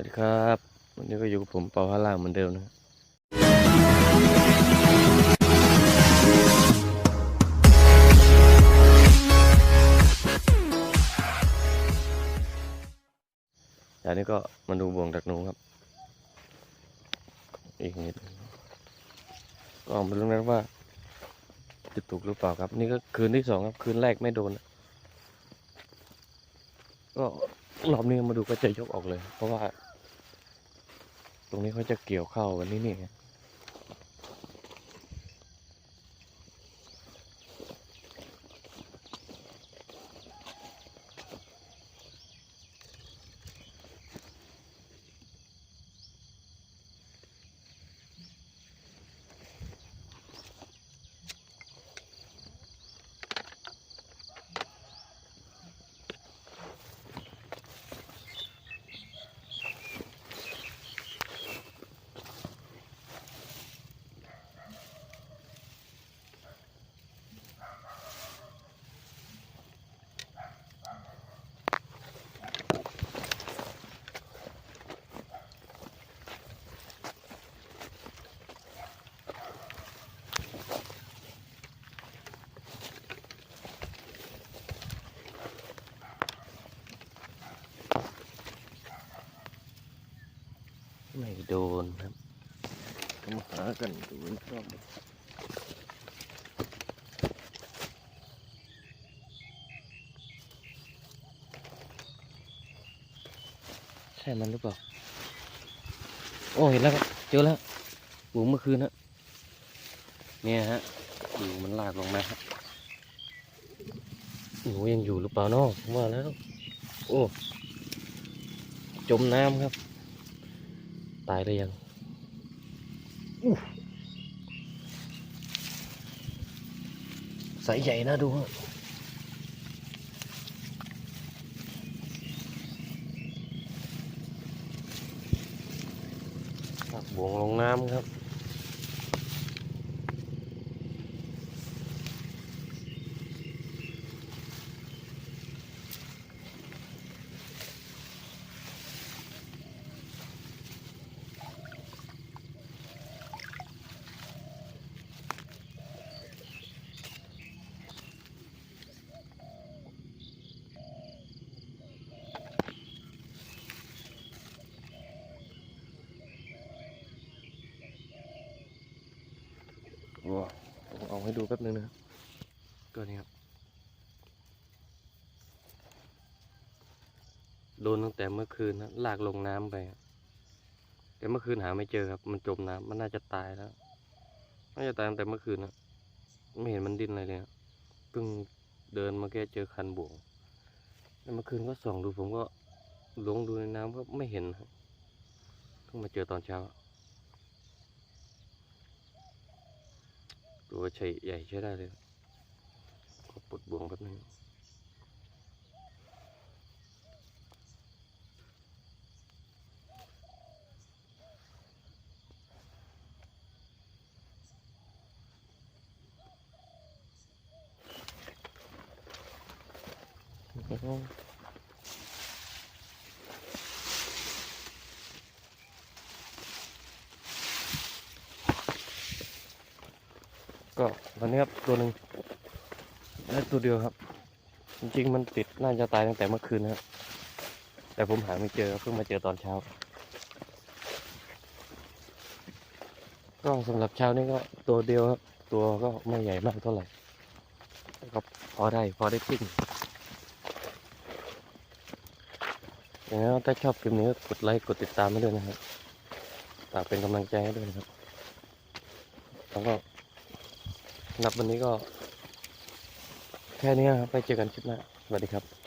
วัสดีครับ วันนี้ก็อยู่กับผมเปาพาล่างเหมือนเดิมนะจากนี้ก็มาดูบ่วงดักหนูครับ อีกนิดก็ม่รู้นะว่า จะถูกหรือเปล่าครับ นี่ก็คืนที่สองครับ คืนแรกไม่โดน ก็รอบนี้มาดูก็จะยกออกเลย เพราะว่า ตรงนี้เขาจะเกี่ยวเข้าวันนี้นี่ โดนครับก็มาหากันดูรอบใช่มันหรือเปล่า โอ้เห็นแล้วครับ เจอแล้วบุ๋มเมื่อคืนฮะเนี่ยฮะดูมันลากลงมาครับหนูยังอยู่หรือเปล่านาะผมว่าแล้ว โอ้ จมน้ำครับ ตายหรือยังอู้สายใหญ่นะดูฮะผักบวงลงน้ำครับ ว้าว เอาให้ดูแป๊บนึงนะครับตัวนี้ครับ โดนตั้งแต่เมื่อคืนนะลากลงน้ำไป แต่เมื่อคืนหาไม่เจอครับ มันจมน้ำมันน่าจะตายแล้ว น่าจะตายตั้งแต่เมื่อคืนนะไม่เห็นมันดิ้นอะไรเลยเพิ่งเดินมาแค่เจอคันบ่วงแล้วเมื่อคืนก็ส่องดูผมก็ลงดูในน้ำก็ไม่เห็นเพิ่งมาเจอตอนเช้า ตัวใช้ใหญ่ใช้ได้เลยขอปลดบ่วงแป๊บนึง ก็วันนี้ครับตัวหนึ่งได้ตัวเดียวครับ จริงๆมันติดน่าจะตายตั้งแต่เมื่อคืนนะครับแต่ผมหาไม่เจอครับเพิ่งมาเจอตอนเช้าก็สำหรับเช้านี้ก็ตัวเดียวครับ ตัวก็ไม่ใหญ่มากเท่าไหร่แต่ก็พอได้พอได้ปิ้งอย่างนั้นถ้าชอบคลิปนี้ก็กดไลค์กดติดตามให้ด้วยนะครับฝากเป็นกำลังใจให้ด้วยนะครับ แล้วก็ รับวันนี้ก็แค่นี้ครับไปเจอกันคลิปหน้าสวัสดีครับ